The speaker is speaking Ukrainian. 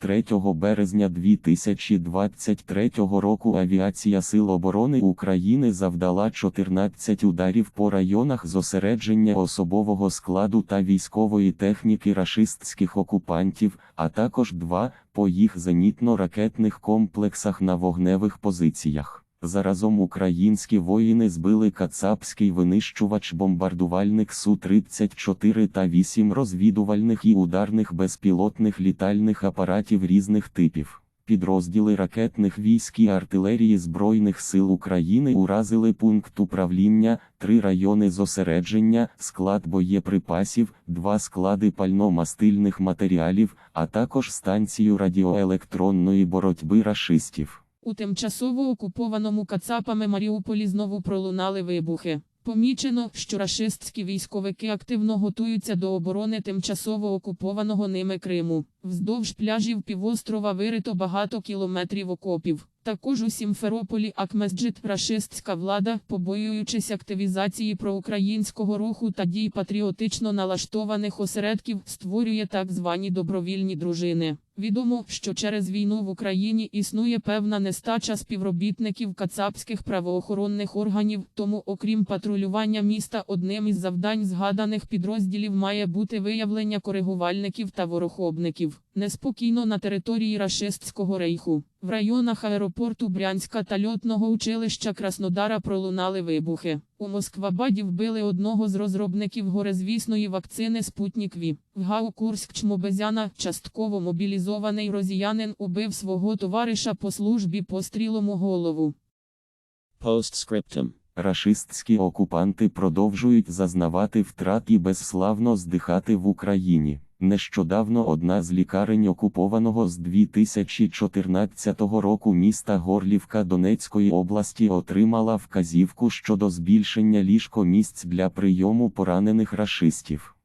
3 березня 2023 року Авіація Сил оборони України завдала 14 ударів по районах зосередження особового складу та військової техніки рашистських окупантів, а також два по їх зенітно-ракетних комплексах на вогневих позиціях. Заразом українські воїни збили кацапський винищувач-бомбардувальник Су-34 та 8 розвідувальних і ударних безпілотних літальних апаратів різних типів. Підрозділи ракетних військ і артилерії Збройних сил України уразили пункт управління, три райони зосередження, склад боєприпасів, два склади пально-мастильних матеріалів, а також станцію радіоелектронної боротьби рашистів. У тимчасово окупованому Кацапами Маріуполі знову пролунали вибухи. Помічено, що рашистські військовики активно готуються до оборони тимчасово окупованого ними Криму. Вздовж пляжів півострова вирито багато кілометрів окопів. Також у Сімферополі Акмесджит рашистська влада, побоюючись активізації проукраїнського руху та дій патріотично налаштованих осередків, створює так звані добровільні дружини. Відомо, що через війну в Україні існує певна нестача співробітників кацапських правоохоронних органів, тому, окрім патрулювання міста, одним із завдань згаданих підрозділів має бути виявлення коригувальників та ворохобників. Неспокійно на території рашистського рейху. В районах аеропорту Брянська та льотного училища Краснодара пролунали вибухи. У Москвабаді вбили одного з розробників горезвісної вакцини Спутнік Ві. В ГАУ Курськ Чмобезяна, частково мобілізований росіянин, убив свого товариша по службі пострілом у голову. Postscriptum. Рашистські окупанти продовжують зазнавати втрат і безславно здихати в Україні. Нещодавно одна з лікарень окупованого з 2014 року міста Горлівка Донецької області отримала вказівку щодо збільшення ліжкомісць для прийому поранених рашистів.